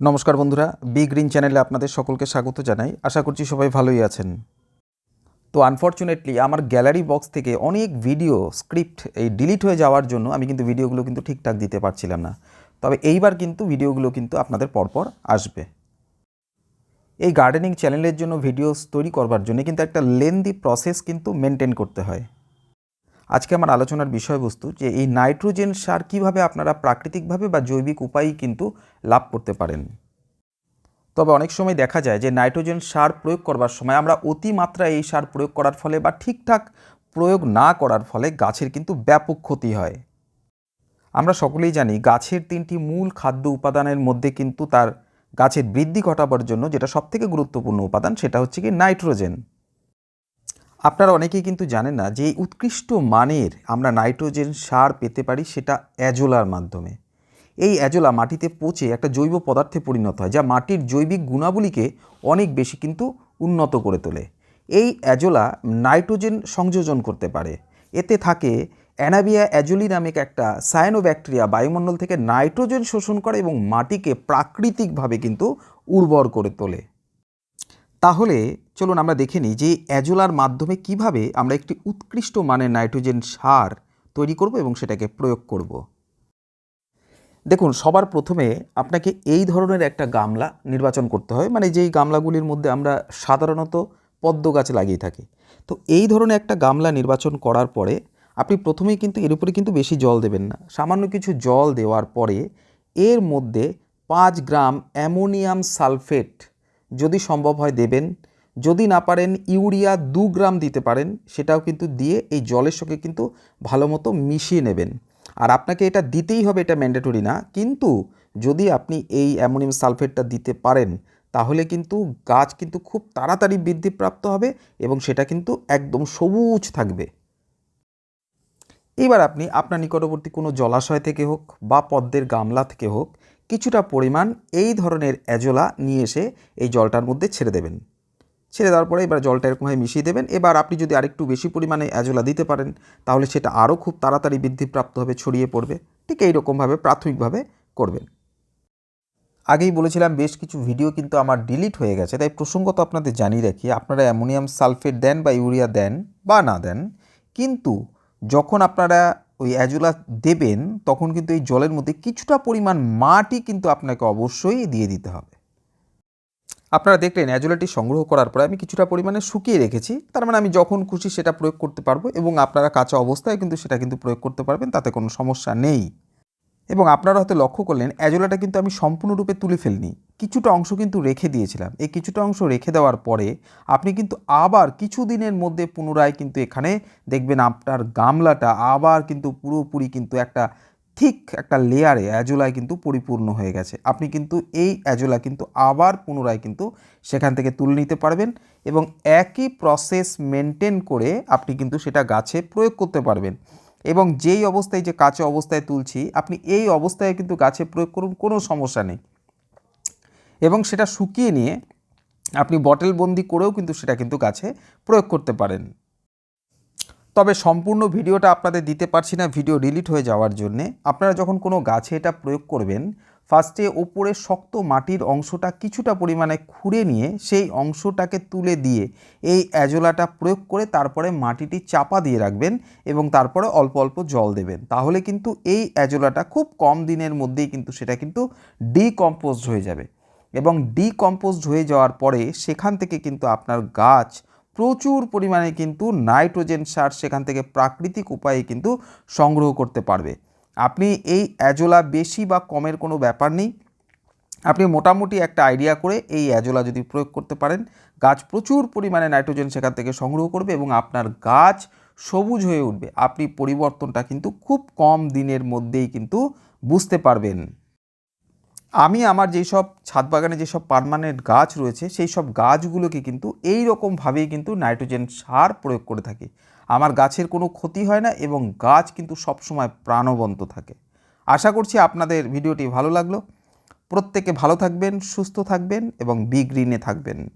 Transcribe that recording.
নমস্কার বন্ধুরা B green চ্যানেলে আপনাদের সকলকে স্বাগত জানাই। আশা করছি সবাই ভালোই আছেন। তো আনফর্চুনেটলি আমার গ্যালারি বক্স থেকে অনেক ভিডিও স্ক্রিপ্ট এই ডিলিট হয়ে যাওয়ার জন্য আমি কিন্তু ভিডিওগুলো কিন্তু ঠিকঠাক দিতে পারছিলাম না। তবে এইবার কিন্তু ভিডিওগুলো কিন্তু আপনাদের পরপর আসবে। এই গার্ডেনিং চ্যানেলের জন্য ভিডিওস তৈরি করবার জন্য কিন্তু একটা লেন্দি প্রসেস কিন্তু মেনটেন করতে হয়। আজকে আমার আলোচনার বিষয়বস্তু যে এই নাইট্রোজেন সার কীভাবে আপনারা প্রাকৃতিকভাবে বা জৈবিক উপায়েই কিন্তু লাভ করতে পারেন। তবে অনেক সময় দেখা যায় যে নাইট্রোজেন সার প্রয়োগ করবার সময় আমরা অতিমাত্রা এই সার প্রয়োগ করার ফলে বা ঠিকঠাক প্রয়োগ না করার ফলে গাছের কিন্তু ব্যাপক ক্ষতি হয়। আমরা সকলেই জানি গাছের তিনটি মূল খাদ্য উপাদানের মধ্যে কিন্তু তার গাছের বৃদ্ধি ঘটাবার জন্য যেটা সবথেকে গুরুত্বপূর্ণ উপাদান সেটা হচ্ছে কি নাইট্রোজেন। আপনারা অনেকেই কিন্তু জানেন না যে উৎকৃষ্ট মানের আমরা নাইট্রোজেন সার পেতে পারি সেটা অ্যাজোলার মাধ্যমে। এই অ্যাজোলা মাটিতে পচে একটা জৈব পদার্থে পরিণত হয়, যা মাটির জৈবিক গুণাবলীকে অনেক বেশি কিন্তু উন্নত করে তোলে। এই অ্যাজোলা নাইট্রোজেন সংযোজন করতে পারে। এতে থাকে অ্যানাবিয়া অ্যাজোলি নামক একটা সায়ানোব্যাকটেরিয়া বায়ুমণ্ডল থেকে নাইট্রোজেন শোষণ করে এবং মাটিকে প্রাকৃতিকভাবে কিন্তু উর্বর করে তোলে। তাহলে চলুন আমরা দেখে নিই যে অ্যাজোলার মাধ্যমে কীভাবে আমরা একটি উৎকৃষ্ট মানের নাইট্রোজেন সার তৈরি করব এবং সেটাকে প্রয়োগ করব। দেখুন, সবার প্রথমে আপনাকে এই ধরনের একটা গামলা নির্বাচন করতে হয়। মানে যেই গামলাগুলির মধ্যে আমরা সাধারণত পদ্ম গাছ লাগিয়ে থাকি। তো এই ধরনের একটা গামলা নির্বাচন করার পরে আপনি প্রথমেই কিন্তু এর উপরে কিন্তু বেশি জল দেবেন না। সামান্য কিছু জল দেওয়ার পরে এর মধ্যে পাঁচ গ্রাম অ্যামোনিয়াম সালফেট যদি সম্ভব হয় দেবেন। যদি না পারেন, ইউরিয়া দু গ্রাম দিতে পারেন, সেটাও কিন্তু দিয়ে এই জলের সঙ্গে কিন্তু ভালো মতো মিশিয়ে নেবেন। আর আপনাকে এটা দিতেই হবে, এটা ম্যান্ডেটরি না। কিন্তু যদি আপনি এই অ্যামোনিয়াম সালফেটটা দিতে পারেন, তাহলে কিন্তু গাছ কিন্তু খুব তাড়াতাড়ি বৃদ্ধিপ্রাপ্ত হবে এবং সেটা কিন্তু একদম সবুজ থাকবে। এবার আপনি আপনার নিকটবর্তী কোনো জলাশয় থেকে হোক বা পদ্মের গামলা থেকে হোক কিছুটা পরিমাণ এই ধরনের অ্যাজোলা নিয়ে এসে এই জলটার মধ্যে ছেড়ে দেবেন। ছেড়ে দেওয়ার পরে এবার জলটা এরকমভাবে মিশিয়ে দেবেন। এবার আপনি যদি আরেকটু বেশি পরিমাণে অ্যাজোলা দিতে পারেন, তাহলে সেটা আরও খুব তাড়াতাড়ি বৃদ্ধিপ্রাপ্ত হবে, ছড়িয়ে পড়বে। ঠিক এইরকমভাবে প্রাথমিকভাবে করবেন। আগেই বলেছিলাম, বেশ কিছু ভিডিও কিন্তু আমার ডিলিট হয়ে গেছে, তাই প্রসঙ্গত আপনাদের জানিয়ে রাখি, আপনারা অ্যামোনিয়াম সালফেট দেন বা ইউরিয়া দেন বা না দেন, কিন্তু যখন আপনারা ওই অ্যাজোলা দেবেন, তখন কিন্তু এই জলের মধ্যে কিছুটা পরিমাণ মাটি কিন্তু আপনাকে অবশ্যই দিয়ে দিতে হবে। আপনারা দেখলেন অ্যাজোলাটি সংগ্রহ করার পরে আমি কিছুটা পরিমাণে শুকিয়ে রেখেছি। তার মানে আমি যখন খুশি সেটা প্রয়োগ করতে পারব এবং আপনারা কাঁচা অবস্থায় কিন্তু সেটা কিন্তু প্রয়োগ করতে পারবেন, তাতে কোনো সমস্যা নেই। এবং আপনারা হয়তো লক্ষ্য করলেন, অ্যাজোলাটা কিন্তু আমি সম্পূর্ণরূপে তুলে ফেলিনি। কিছুটা অংশ কিন্তু রেখে দিয়েছিলাম। এই কিছুটা অংশ রেখে দেওয়ার পরে আপনি কিন্তু আবার কিছু দিনের মধ্যে পুনরায় কিন্তু এখানে দেখবেন আপনার গামলাটা আবার কিন্তু পুরোপুরি কিন্তু একটা ঠিক একটা লেয়ারে অ্যাজোলায় কিন্তু পরিপূর্ণ হয়ে গেছে। আপনি কিন্তু এই অ্যাজোলা কিন্তু আবার পুনরায় কিন্তু সেখান থেকে তুলে নিতে পারবেন এবং একই প্রসেস মেনটেন করে আপনি কিন্তু সেটা গাছে প্রয়োগ করতে পারবেন। এবং যেই অবস্থায় যে কাঁচা অবস্থায় তুলছি, আপনি এই অবস্থায় কিন্তু গাছে প্রয়োগ করুন, কোনো সমস্যা নেই। এবং সেটা শুকিয়ে নিয়ে আপনি বটেলবন্দি করেও কিন্তু সেটা কিন্তু গাছে প্রয়োগ করতে পারেন। তবে সম্পূর্ণ ভিডিওটা আপনাদের দিতে পারছি না, ভিডিও ডিলিট হয়ে যাওয়ার জন্যে। আপনারা যখন কোনো গাছে এটা প্রয়োগ করবেন ফার্স্টে ওপরে শক্ত মাটির অংশটা কিছুটা পরিমাণে খুঁড়ে নিয়ে সেই অংশটাকে তুলে দিয়ে এই অ্যাজোলাটা প্রয়োগ করে তারপরে মাটিটি চাপা দিয়ে রাখবেন এবং তারপরে অল্প অল্প জল দেবেন। তাহলে কিন্তু এই অ্যাজোলাটা খুব কম দিনের মধ্যেই কিন্তু সেটা কিন্তু ডিকম্পোজড হয়ে যাবে এবং ডিকম্পোজড হয়ে যাওয়ার পরে সেখান থেকে কিন্তু আপনার গাছ প্রচুর পরিমাণে কিন্তু নাইট্রোজেন সার সেখান থেকে প্রাকৃতিক উপায়ে কিন্তু সংগ্রহ করতে পারবে। আপনি এই অ্যাজোলা বেশি বা কমের কোনো ব্যাপার নেই। আপনি মোটামুটি একটা আইডিয়া করে এই অ্যাজোলা যদি প্রয়োগ করতে পারেন, গাছ প্রচুর পরিমাণে নাইট্রোজেন সেখান থেকে সংগ্রহ করবে এবং আপনার গাছ সবুজ হয়ে উঠবে। আপনি পরিবর্তনটা কিন্তু খুব কম দিনের মধ্যেই কিন্তু বুঝতে পারবেন। আমি আমার যেসব ছাদ বাগানে যেসব পারমানেন্ট গাছ রয়েছে সেই সব গাছগুলোকে কিন্তু এই রকমভাবেই কিন্তু নাইট্রোজেন সার প্রয়োগ করে থাকি। আমার গাছের কোনো ক্ষতি হয় না এবং গাছ কিন্তু সবসময় প্রাণবন্ত থাকে। আশা করছি আপনাদের ভিডিওটি ভালো লাগল। প্রত্যেকে ভালো থাকবেন, সুস্থ থাকবেন এবং বি গ্রিনে থাকবেন।